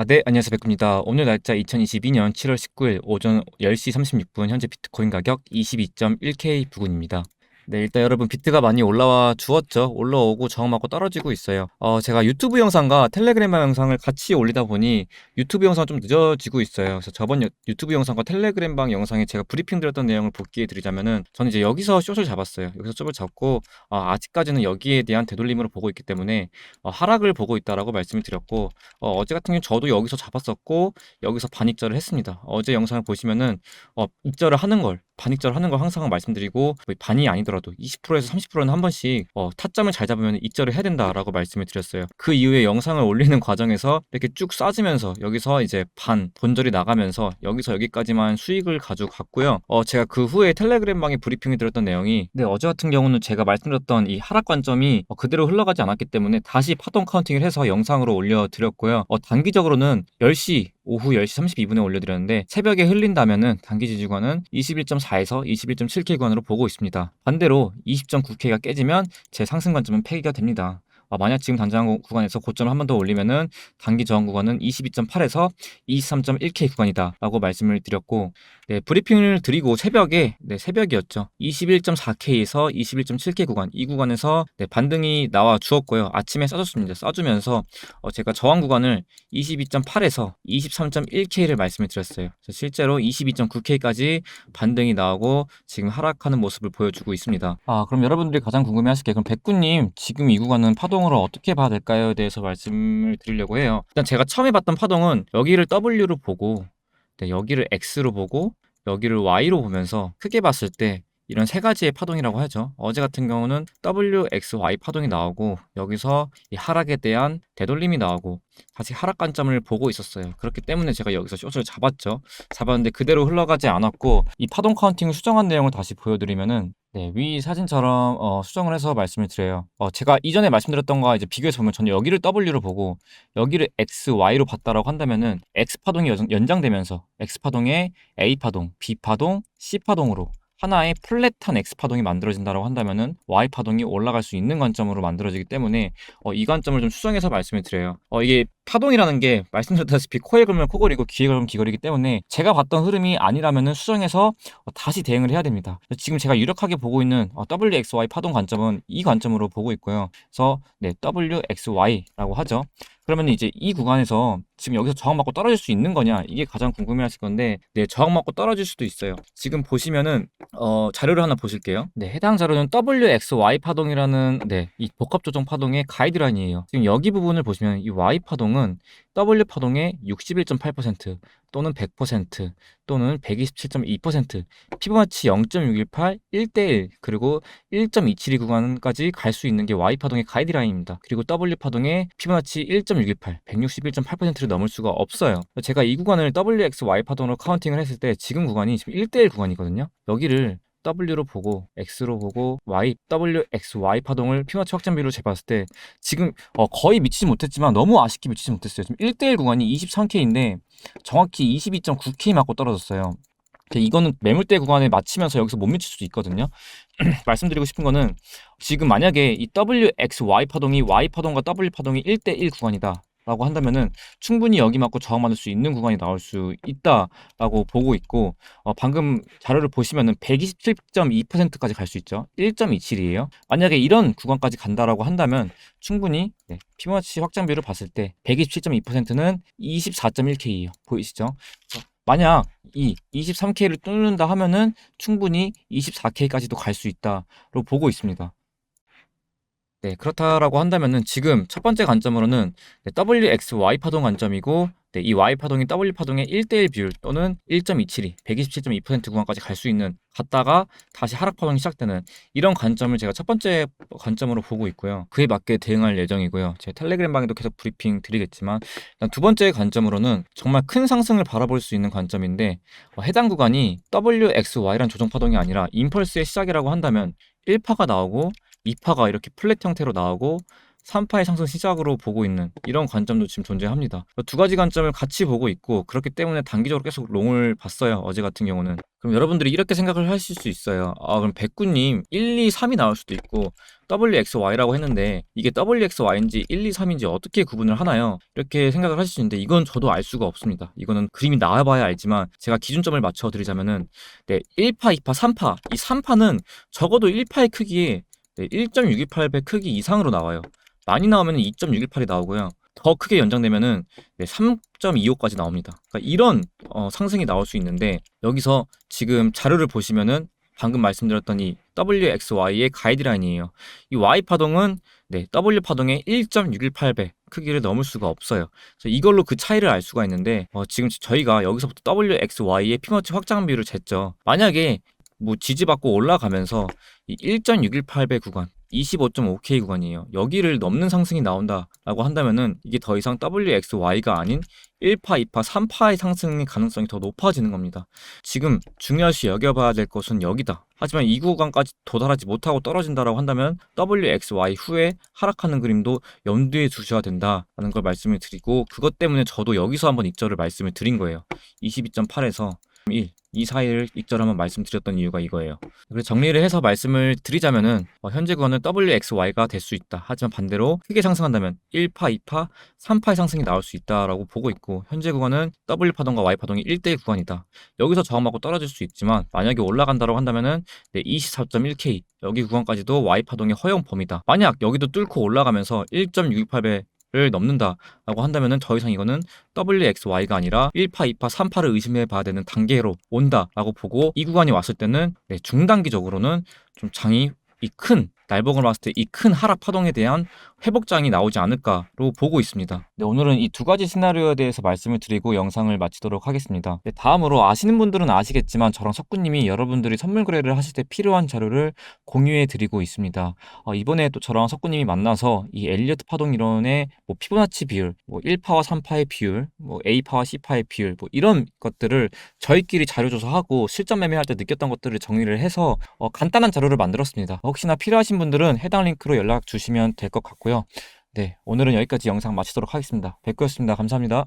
아, 네, 안녕하세요. 백구입니다. 오늘 날짜 2022년 7월 19일 오전 10시 36분 현재 비트코인 가격 22.1K 부근입니다. 네, 일단 여러분 비트가 많이 올라와 주었죠. 올라오고 저항받고 떨어지고 있어요. 어, 제가 유튜브 영상과 텔레그램 영상을 같이 올리다 보니 유튜브 영상 좀 늦어지고 있어요. 그래서 저번 유, 유튜브 영상과 텔레그램 방 영상에 제가 브리핑 드렸던 내용을 복귀해 드리자면은 저는 이제 여기서 숏을 잡았어요. 여기서 숏을 잡고 어, 아직까지는 여기에 대한 되돌림으로 보고 있기 때문에 어, 하락을 보고 있다라고 말씀을 드렸고 어, 어제 같은 경우 저도 여기서 잡았었고 여기서 반익절을 했습니다. 어제 영상을 보시면은 어, 익절을 하는 걸 반익절 하는 걸 항상 말씀드리고 뭐 반이 아니더라도 20%에서 30%는 한 번씩 어, 타점을 잘 잡으면 익절을 해야 된다라고 말씀을 드렸어요. 그 이후에 영상을 올리는 과정에서 이렇게 쭉 싸지면서 여기서 이제 반 본절이 나가면서 여기서 여기까지만 수익을 가져갔고요. 어, 제가 그 후에 텔레그램 방에 브리핑을 드렸던 내용이 네, 어제 같은 경우는 제가 말씀드렸던 이 하락 관점이 어, 그대로 흘러가지 않았기 때문에 다시 파동 카운팅을 해서 영상으로 올려드렸고요. 어, 단기적으로는 10시 오후 10시 32분에 올려드렸는데 새벽에 흘린다면은 단기 지지구간은 21.4 에서 21.7K 구간으로 보고 있습니다. 반대로 20.9K가 깨지면 제 상승 관점은 폐기가 됩니다. 아, 만약 지금 당장 구간에서 고점을 한 번 더 올리면은 단기 저항 구간은 22.8에서 23.1K 구간이다라고 말씀을 드렸고 네, 브리핑을 드리고 새벽에 네, 새벽이었죠. 21.4K에서 21.7K 구간 이 구간에서 네, 반등이 나와 주었고요. 아침에 써줬습니다. 써주면서 어, 제가 저항 구간을 22.8에서 23.1K를 말씀을 드렸어요. 실제로 22.9K까지 반등이 나오고 지금 하락하는 모습을 보여주고 있습니다. 아 그럼 여러분들이 가장 궁금해하실 게 그럼 백구님 지금 이 구간은 파 동으로 어떻게 봐야 될까요?에 대해서 말씀을 드리려고 해요. 일단 제가 처음에 봤던 파동은 여기를 W로 보고 네, 여기를 X로 보고 여기를 Y로 보면서 크게 봤을 때 이런 세 가지의 파동이라고 하죠. 어제 같은 경우는 W, X, Y 파동이 나오고 여기서 이 하락에 대한 되돌림이 나오고 다시 하락 관점을 보고 있었어요. 그렇기 때문에 제가 여기서 숏을 잡았죠. 잡았는데 그대로 흘러가지 않았고 이 파동 카운팅을 수정한 내용을 다시 보여드리면은 네, 위 사진처럼 어, 수정을 해서 말씀을 드려요. 어, 제가 이전에 말씀드렸던 거와 이제 비교해서 보면 저는 여기를 W로 보고 여기를 X, Y로 봤다라고 한다면은 X 파동이 연장되면서 X 파동에 A 파동, B 파동, C 파동으로 하나의 플랫한 X 파동이 만들어진다고 한다면은 Y 파동이 올라갈 수 있는 관점으로 만들어지기 때문에 어, 이 관점을 좀 수정해서 말씀을 드려요. 어, 이게 파동이라는 게 말씀드렸다시피 코에 걸면 코걸이고 귀에 걸면 귀걸이기 때문에 제가 봤던 흐름이 아니라면은 수정해서 어, 다시 대응을 해야 됩니다. 지금 제가 유력하게 보고 있는 어, WXY 파동 관점은 이 관점으로 보고 있고요. 그래서 네, WXY라고 하죠. 그러면 이제 이 구간에서 지금 여기서 저항받고 떨어질 수 있는 거냐? 이게 가장 궁금해 하실 건데 네 저항받고 떨어질 수도 있어요. 지금 보시면은 어 자료를 하나 보실게요. 네 해당 자료는 WXY 파동이라는 네이 복합 조정 파동의 가이드라인이에요. 지금 여기 부분을 보시면 이 Y 파동은 W 파동의 61.8% 또는 100% 또는 127.2% 피부마치 0.618 1대1 그리고 1.272 구간까지 갈 수 있는 게 Y 파동의 가이드라인입니다. 그리고 W 파동의 피부마치 1.618 161.8%를 넘을 수가 없어요. 제가 이 구간을 WXY 파동으로 카운팅을 했을 때 지금 구간이 지금 1대1 구간이거든요. 여기를 W로 보고 X로 보고 Y, W, X, Y 파동을 피마치 확장비로 재봤을 때 지금 어, 거의 미치지 못했지만 너무 아쉽게 미치지 못했어요. 지금 1대1 구간이 23K인데 정확히 22.9K 맞고 떨어졌어요. 이거는 매물대 구간에 맞추면서 여기서 못 미칠 수도 있거든요. 말씀드리고 싶은 거는 지금 만약에 이 WXY 파동이 Y 파동과 W 파동이 1대1 구간이다. 라고 한다면은 충분히 여기 맞고 저항받을 수 있는 구간이 나올 수 있다라고 보고 있고 어, 방금 자료를 보시면은 127.2%까지 갈 수 있죠. 1.27이에요. 만약에 이런 구간까지 간다라고 한다면 충분히 네, 피부마치 확장비를 봤을 때 127.2%는 24.1K예요. 보이시죠? 만약 이 23K를 뚫는다 하면은 충분히 24K까지도 갈 수 있다로 보고 있습니다. 네, 그렇다라고 한다면은 지금 첫 번째 관점으로는 네, WXY 파동 관점이고 네, 이 Y 파동이 W 파동의 1대1 비율 또는 1.272, 127.2% 구간까지 갈 수 있는 갔다가 다시 하락 파동이 시작되는 이런 관점을 제가 첫 번째 관점으로 보고 있고요. 그에 맞게 대응할 예정이고요. 제 텔레그램 방에도 계속 브리핑 드리겠지만 두 번째 관점으로는 정말 큰 상승을 바라볼 수 있는 관점인데 어, 해당 구간이 WXY란 조정 파동이 아니라 임펄스의 시작이라고 한다면 1파가 나오고 2파가 이렇게 플랫 형태로 나오고 3파의 상승 시작으로 보고 있는 이런 관점도 지금 존재합니다. 두 가지 관점을 같이 보고 있고 그렇기 때문에 단기적으로 계속 롱을 봤어요. 어제 같은 경우는. 그럼 여러분들이 이렇게 생각을 하실 수 있어요. 아, 그럼 백구님 1, 2, 3이 나올 수도 있고 WXY라고 했는데 이게 WXY인지 1, 2, 3인지 어떻게 구분을 하나요? 이렇게 생각을 하실 수 있는데 이건 저도 알 수가 없습니다. 이거는 그림이 나와봐야 알지만 제가 기준점을 맞춰 드리자면은 네, 1파, 2파, 3파 이 3파는 적어도 1파의 크기에 네, 1.618배 크기 이상으로 나와요. 많이 나오면 2.618이 나오고요. 더 크게 연장되면은 네, 3.25까지 나옵니다. 그러니까 이런 어, 상승이 나올 수 있는데 여기서 지금 자료를 보시면은 방금 말씀드렸던 이 WXY의 가이드라인이에요. 이 Y 파동은 네, W 파동의 1.618배 크기를 넘을 수가 없어요. 그래서 이걸로 그 차이를 알 수가 있는데 어, 지금 저희가 여기서부터 WXY의 피머치 확장 비율을 쟀죠. 만약에 뭐 지지받고 올라가면서 이 1.618배 구간 25.5K 구간이에요. 여기를 넘는 상승이 나온다라고 한다면은 이게 더 이상 WXY가 아닌 1파, 2파, 3파의 상승의 가능성이 더 높아지는 겁니다. 지금 중요시 여겨봐야 될 것은 여기다. 하지만 이 구간까지 도달하지 못하고 떨어진다라고 한다면 WXY 후에 하락하는 그림도 염두에 두셔야 된다라는 걸 말씀을 드리고 그것 때문에 저도 여기서 한번 익절을 말씀을 드린 거예요. 22.8에서 1. 이 사이를 익절 한번 말씀드렸던 이유가 이거예요. 그래서 정리를 해서 말씀을 드리자면은 어, 현재 구간은 WXY가 될 수 있다. 하지만 반대로 크게 상승한다면 1파, 2파, 3파의 상승이 나올 수 있다라고 보고 있고 현재 구간은 W 파동과 Y 파동이 1대1 구간이다. 여기서 저항받고 떨어질 수 있지만 만약에 올라간다고 한다면은 네, 24.1K 여기 구간까지도 Y 파동의 허용 범위다. 만약 여기도 뚫고 올라가면서 1.618배 를 넘는다라고 한다면은 더 이상 이거는 WXY가 아니라 1파, 2파, 3파를 의심해 봐야 되는 단계로 온다라고 보고 이 구간이 왔을 때는 네, 중단기적으로는 좀 장이 이 큰 날봉을 봤을 때 이 큰 하락 파동에 대한 회복장이 나오지 않을까로 보고 있습니다. 네, 오늘은 이 두 가지 시나리오에 대해서 말씀을 드리고 영상을 마치도록 하겠습니다. 네, 다음으로 아시는 분들은 아시겠지만 저랑 석구님이 여러분들이 선물 거래를 하실 때 필요한 자료를 공유해 드리고 있습니다. 어, 이번에 또 저랑 석구님이 만나서 이 엘리어트 파동 이론의 뭐 피보나치 비율, 뭐 1파와 3파의 비율, 뭐 A파와 C파의 비율, 뭐 이런 것들을 저희끼리 자료 조사하고 실전 매매할 때 느꼈던 것들을 정리를 해서 어, 간단한 자료를 만들었습니다. 혹시나 분들은 해당 링크로 연락 주시면 될 것 같고요. 네, 오늘은 여기까지 영상 마치도록 하겠습니다. 백구였습니다. 감사합니다.